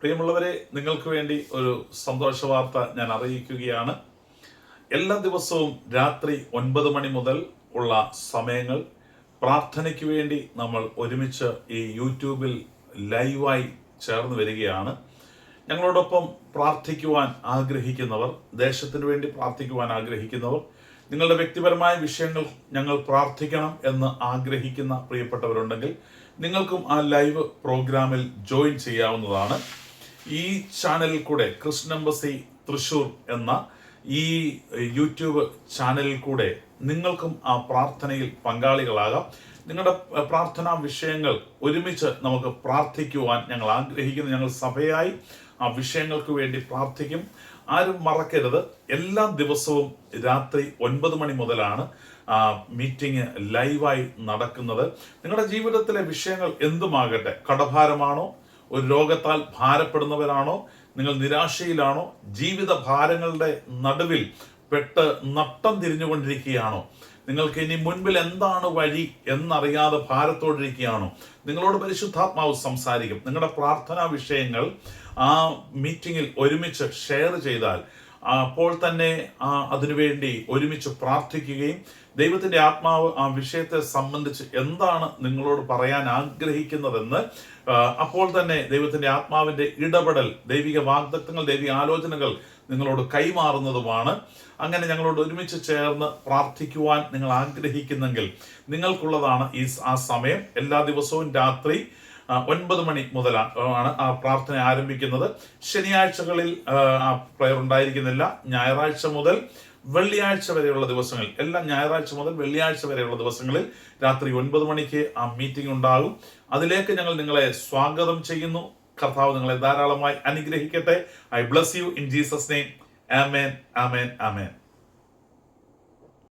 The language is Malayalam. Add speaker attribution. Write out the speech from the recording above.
Speaker 1: പ്രിയമുള്ളവരെ നിങ്ങൾക്ക് വേണ്ടി ഒരു സന്തോഷ വാർത്ത ഞാൻ അറിയിക്കുകയാണ്. എല്ലാ ദിവസവും രാത്രി ഒൻപത് മണി മുതൽ ഉള്ള സമയങ്ങൾ പ്രാർത്ഥനയ്ക്ക് വേണ്ടി നമ്മൾ ഒരുമിച്ച് ഈ യൂട്യൂബിൽ ലൈവായി ചേർന്ന് വരികയാണ്. ഞങ്ങളോടൊപ്പം പ്രാർത്ഥിക്കുവാൻ ആഗ്രഹിക്കുന്നവർ ദേശത്തിന് വേണ്ടി പ്രാർത്ഥിക്കുവാൻ ആഗ്രഹിക്കുന്നവർ നിങ്ങളുടെ വ്യക്തിപരമായ വിഷയങ്ങൾ ഞങ്ങൾ പ്രാർത്ഥിക്കണം എന്ന് ആഗ്രഹിക്കുന്ന പ്രിയപ്പെട്ടവരുണ്ടെങ്കിൽ നിങ്ങൾക്കും ആ ലൈവ് പ്രോഗ്രാമിൽ ജോയിൻ ചെയ്യാവുന്നതാണ്. ഈ ചാനലിൽ കൂടെ കൃഷ്ണ എംബസി തൃശൂർ എന്ന ഈ യൂട്യൂബ് ചാനലിൽ കൂടെ നിങ്ങൾക്കും ആ പ്രാർത്ഥനയിൽ പങ്കാളികളാകാം. നിങ്ങളുടെ പ്രാർത്ഥനാ വിഷയങ്ങൾ ഒരുമിച്ച് നമുക്ക് പ്രാർത്ഥിക്കുവാൻ ഞങ്ങൾ ആഗ്രഹിക്കുന്നു. ഞങ്ങൾ സഭയായി ആ വിഷയങ്ങൾക്ക് വേണ്ടി പ്രാർത്ഥിക്കും. ആരും മറക്കരുത്. എല്ലാ ദിവസവും രാത്രി ഒൻപത് മണി മുതലാണ് മീറ്റിംഗ് ലൈവായി നടക്കുന്നത്. നിങ്ങളുടെ ജീവിതത്തിലെ വിഷയങ്ങൾ എന്തുമാകട്ടെ കടഭാരമാണോ ഒരു രോഗത്താൽ ഭാരപ്പെടുന്നവരാണോ? നിങ്ങൾ നിരാശയിലാണോ? ജീവിത ഭാരങ്ങളുടെ നടുവിൽ പെട്ട് നട്ടം തിരിഞ്ഞുകൊണ്ടിരിക്കുകയാണോ? നിങ്ങൾക്ക് ഇനി മുൻപിൽ എന്താണ് വഴി എന്നറിയാതെ ഭാരത്തോടിരിക്കുകയാണോ? നിങ്ങളോട് പരിശുദ്ധാത്മാവ് സംസാരിക്കും. നിങ്ങളുടെ പ്രാർത്ഥനാ വിഷയങ്ങൾ ആ മീറ്റിങ്ങിൽ ഒരുമിച്ച് ഷെയർ ചെയ്താൽ അപ്പോൾ തന്നെ അതിനുവേണ്ടി ഒരുമിച്ച് പ്രാർത്ഥിക്കുകയും ദൈവത്തിന്റെ ആത്മാവ് ആ വിഷയത്തെ സംബന്ധിച്ച് എന്താണ് നിങ്ങളോട് പറയാൻ ആഗ്രഹിക്കുന്നതെന്ന് അപ്പോൾ തന്നെ ദൈവത്തിന്റെ ആത്മാവിന്റെ ഇടപെടൽ ദൈവിക വാഗ്ദത്വങ്ങൾ ദൈവിക ആലോചനകൾ നിങ്ങളോട് കൈമാറുന്നതുമാണ്. അങ്ങനെ ഞങ്ങളോട് ഒരുമിച്ച് ചേർന്ന് പ്രാർത്ഥിക്കുവാൻ നിങ്ങൾ ആഗ്രഹിക്കുന്നെങ്കിൽ നിങ്ങൾക്കുള്ളതാണ് ഈ ആ സമയം. എല്ലാ ദിവസവും രാത്രി ഒൻപത് മണി മുതലാണ് ആ പ്രാർത്ഥന ആരംഭിക്കുന്നത്. ശനിയാഴ്ചകളിൽ ആ, പ്രയർ ഉണ്ടായിരിക്കുന്നില്ല. ഞായറാഴ്ച മുതൽ വെള്ളിയാഴ്ച വരെയുള്ള ദിവസങ്ങളിൽ എല്ലാ ഞായറാഴ്ച മുതൽ വെള്ളിയാഴ്ച വരെയുള്ള ദിവസങ്ങളിൽ രാത്രി ഒൻപത് മണിക്ക് ആ മീറ്റിംഗ് ഉണ്ടാകും. അതിലേക്ക് ഞങ്ങൾ നിങ്ങളെ സ്വാഗതം ചെയ്യുന്നു. കർത്താവ് നിങ്ങളെ ധാരാളമായി അനുഗ്രഹിക്കട്ടെ. I bless you in Jesus name amen amen amen